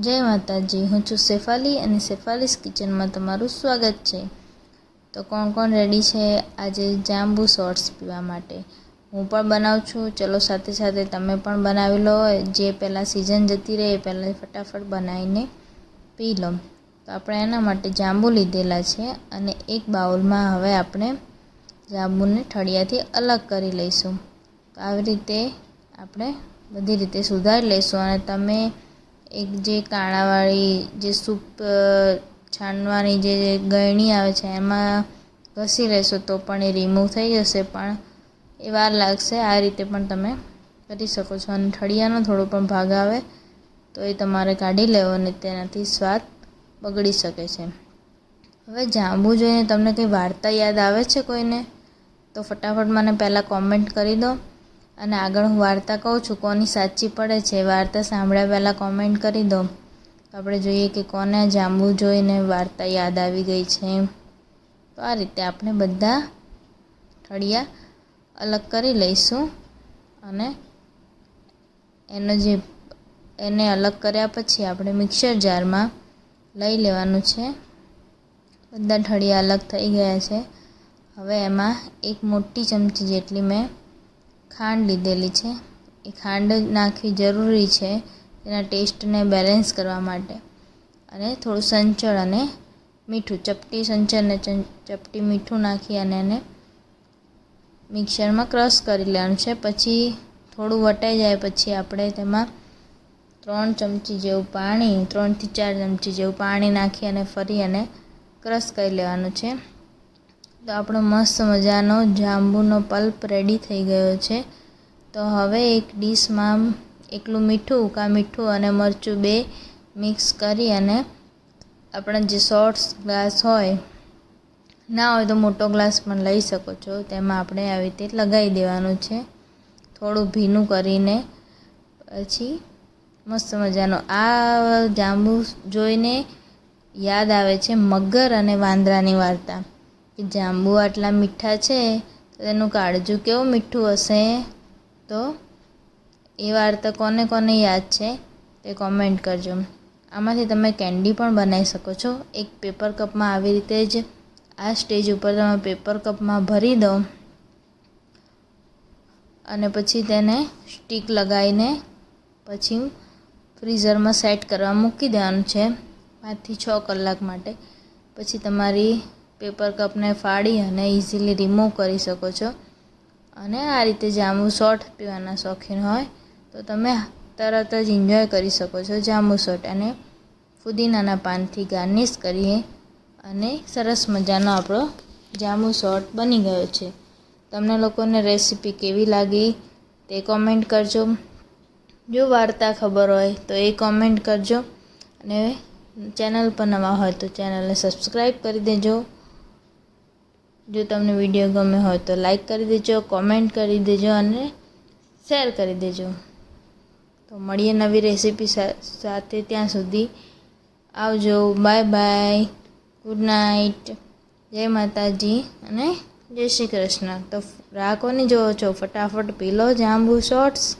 જય માતાજી, હું છું શેફાલી અને શેફાલીસ કિચનમાં તમારું સ્વાગત છે. તો કોણ કોણ રેડી છે આજે જાંબુ શોર્ટ્સ પીવા માટે? હું પણ બનાવું છું. ચલો સાથે સાથે તમે પણ બનાવી લો. જે પહેલાં સિઝન જતી રહે એ પહેલાં ફટાફટ બનાવીને પી લો. તો આપણે એના માટે જાંબુ લીધેલા છે અને એક બાઉલમાં હવે આપણે જાંબુને ઠળિયાથી અલગ કરી લઈશું. તો આવી રીતે આપણે બધી રીતે સુધારી લઈશું અને તમે એક જે કાણાવાળી જે સૂપ છાણવાની જે ગળણી આવે છે, એમાં ઘસી લેશો તો પણ એ રિમૂવ થઈ જશે, પણ એ વાર લાગશે, આ રીતે પણ તમે કરી શકો છો. અને ઠળિયાનો થોડો પણ ભાગ આવે, તો એ તમારે કાઢી લેવો અને તેનાથી સ્વાદ બગડી શકે છે. હવે જાંબુ જોઈને તમને કંઈ વાર્તા યાદ આવે છે કોઈને? તો ફટાફટ મને પહેલાં કોમેન્ટ કરી દો. અને આગળ હું વાર્તા કહું છું, કોની સાચી પડે છે વાર્તા સાંભળ્યા પહેલાં કોમેન્ટ કરી દો. આપણે જોઈએ કે કોને જાંબુ જોઈને વાર્તા યાદ આવી ગઈ છે. તો આ રીતે આપણે બધા ઠળિયા અલગ કરી લઈશું અને એનો જે, એને અલગ કર્યા પછી આપણે મિક્સર જારમાં લઈ લેવાનું છે. બધા ઠળિયા અલગ થઈ ગયા છે. હવે એમાં એક મોટી ચમચી જેટલી મેં ખાંડ લીધેલી છે. એ ખાંડ નાખવી જરૂરી છે એના ટેસ્ટને બેલેન્સ કરવા માટે. અને થોડું સંચળ અને મીઠું, ચપટી સંચળ અને ચપટી મીઠું નાખી અને એને મિક્સરમાં ક્રશ કરી લેવાનું છે. પછી થોડું વટાઈ જાય પછી આપણે તેમાં ત્રણ ચમચી જેવું પાણી, ત્રણથી ચાર ચમચી જેવું પાણી નાખી અને ફરી અને ક્રશ કરી લેવાનું છે. તો આપણો મસ્ત મજાનો જાંબુનો પલ્પ રેડી થઈ ગયો છે. તો હવે એક ડીશમાં એકલું મીઠું, ઉકા મીઠું અને મરચું બે મિક્સ કરી અને આપણા જે શોર્ટ્સ ગ્લાસ હોય, ના હોય તો મોટો ગ્લાસ પણ લઈ શકો છો. તેમાં આપણે આવી રીતે લગાવી દેવાનું છે. થોડું ભીનું કરીને પછી મસ્ત મજાનો. આ જાંબુ જોઈને યાદ આવે છે મગર અને વાંદરાની વાર્તા. કે જાંબુ આટલા મીઠા છે, તો તેનું કાળજું કેવું મીઠું હશે? તો એ વાર્તા કોને કોને યાદ છે તે કોમેન્ટ કરજો. આમાંથી તમે કેન્ડી પણ બનાવી શકો છો. એક પેપર કપમાં આવી રીતે જ આ સ્ટેજ ઉપર તમે પેપર કપમાં ભરી દો અને પછી તેને સ્ટીક લગાવીને પછી ફ્રીઝરમાં સેટ કરવા મૂકી દેવાનું છે. પાંચથી છ કલાક માટે. પછી તમારી પેપર કપને ફાડી અને ઇઝીલી રિમૂવ કરી શકો છો. અને આ રીતે જાંબુ શોર્ટ પીવાના શોખીન હોય તો તમે તરત જ એન્જોય કરી શકો છો જાંબુ શોર્ટ અને ફુદીનાના પાનથી ગાર્નિશ કરીએ અને સરસ મજાનો આપણો જાંબુ શોર્ટ બની ગયો છે. તમને લોકોને રેસીપી કેવી લાગી તે કોમેન્ટ કરજો. જો વાર્તા ખબર હોય તો એ કોમેન્ટ કરજો અને ચેનલ પર નવા હોય તો ચેનલને સબસ્ક્રાઈબ કરી દેજો. જો તમને વીડિયો ગમે હોય તો લાઈક કરી દેજો કોમેન્ટ કરી દેજો અને શેર કરી દેજો. તો મળીએ નવી રેસીપી સાથે ત્યાં સુધી. આવજો બાય બાય ગુડ નાઇટ જય માતાજી અને જય શ્રી કૃષ્ણ. તો રાહ કોની જોવો છો? ફટાફટ પીલો જાંબુ શોર્ટ્સ